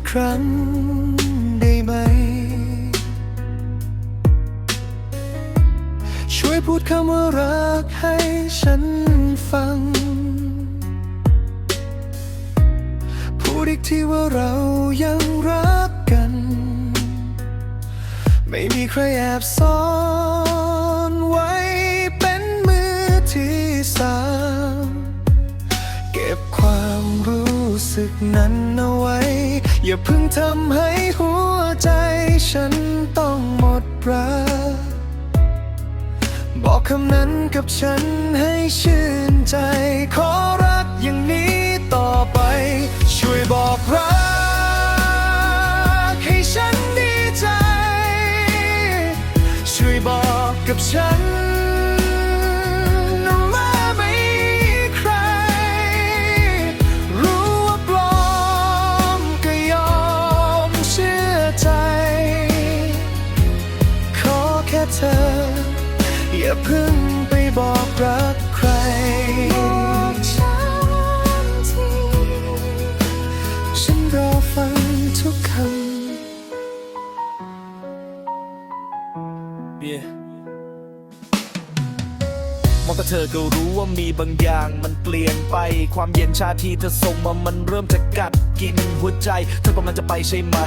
ีกครั้งได้ไหม ช่วยพูดคำว่ารักให้ฉันฟัง พูดอีกทีว่าเรายังรักกัน ไม่มีใครแอบซ่อนไว้เป็นมือที่สามเก็บความรู้สึกนั้นเอาไว้ อย่าเพิ่งทำให้หัวใจฉันต้องหมดรัก บอกคำนั้นกับฉันให้ชื่นใจ ขอรักอย่างนี้ต่อไป ช่วยบอกรัก แค่เธอ อย่าเพิ่งไปบอกรักใครบอกฉันทีฉันรอฟังทุกคำ องแต่เธอก็รู้ว่ามีบางอย่างมันเปลี่ยนไป ความเย็นชาที่เธอส่งมามันเริ่มจะกัดกินหัวใจ เธอกำลังจะไปใช่ไหม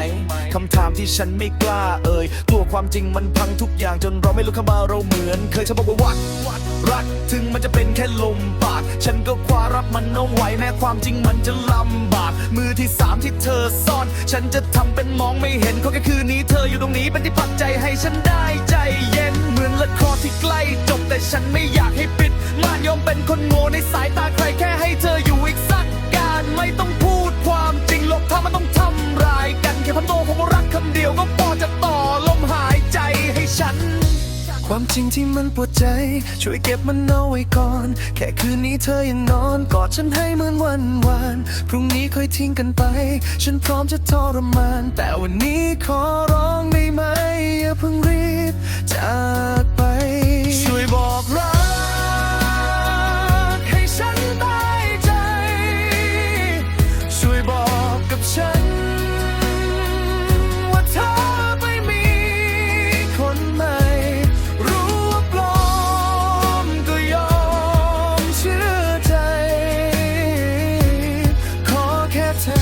คำถามที่ฉันไม่กล้าเอ่ยกลัวความจริงมันพังทุกอย่างจนเราไม่รู้คำว่าเราเหมือน เคยฉันบอกว่าวัดรักถึงมันจะเป็นแค่ลมปาก ฉันก็คว้ารับมันเอาไว้แม้ความจริงมันจะลำบาก มือที่สามที่เธอซ่อน ฉันจะทำเป็นมองไม่เห็นขอแค่คืนนี้เธออยู่ตรงนี้เป็นที่พักใจให้ฉันได้ใจเย็นเหมือนละครที่ใกล้จบ ฉันไม่อยากให้ปิดม่านยอมเป็นคนโง่ในสายตาใครแค่ให้เธออยู่อีกสักการไม่ต้องพูดความจริงหรอกถ้ามันต้องทำร้ายกันแค่พันโตของรักคำเดียวก็พอจะต่อลมหายใจให้ฉัน ความจริงที่มันปวดใจ ช่วยเก็บมันเอาไว้ก่อน แค่คืนนี้เธอยังนอนกอดฉันให้เหมือนวันวานพรุ่งนี้ค่อยทิ้งกันไป ฉันพร้อมจะทรมาน แต่วันนี้ขอร้องได้ไหมอย่าเพิ่งรีบจากไป วยบอกรักให้ฉันได้ใจ ช่วยบอกกับฉัน ว่าเธอไม่มีคนใหม่ รู้ว่าปลอมก็ยอมเชื่อใจ ขอแค่เธอ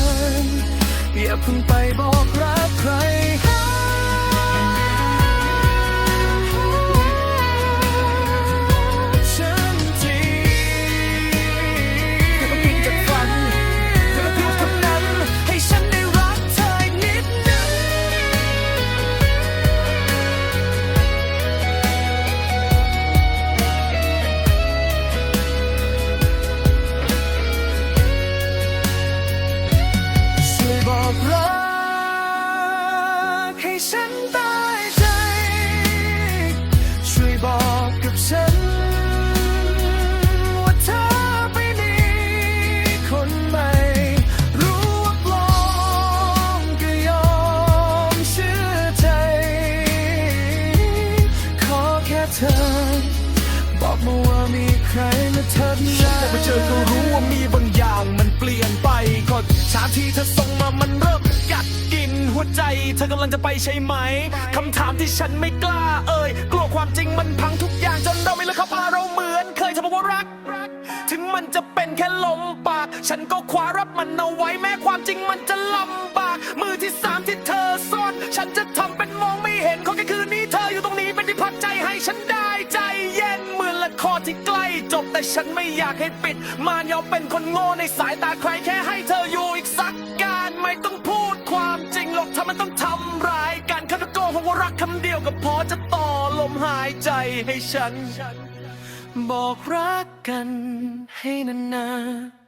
อย่าเพิ่งไปบอก ฉันได้ใจ ช่วยบอกกับฉัน ว่าเธอไม่มีคนใหม่ รู้ว่าปลอมก็ยอมเชื่อใจ ขอแค่เธอ บอกมาว่ามีใครมาทำร้ายแต่ไปเจอก็รู้ว่ามีบางอย่างมันเปลี่ยนไปก็ชาที่เธอส่งมามันเริ่มกัดกิน หัวใจ เธอกำลังจะไปใช่ไหมคำถามที่ฉันไม่กล้าเอ่ยกลัวความจริงมันพังทุกอย่างจนเราไม่รู้ครับว่าเราเหมือนเคยเธอบอกว่ารัก ถึงมันจะเป็นแค่ลมปาก ฉันก็คว้ารับมันเอาไว้แม้ความจริงมันจะลำบาก มือที่สามที่เธอซ่อน ฉันจะทำเป็นมองไม่เห็นขอแค่คืนนี้เธออยู่ตรงนี้เป็นที่พักใจให้ฉันได้ใจเย็นเหมือนละครที่ใกล้จบแต่ฉันไม่อยากให้ปิด มานยอมเป็นคนโง่ในสายตาใครแค่ให้เธออยู่อีกสักการไม่ต้องพูด ถ้ามันต้องทำร้ายกันคำตะโกนคำว่ารักคำเดียวก็พอจะต่อลมหายใจให้ฉัน บอกรักกันให้นานๆ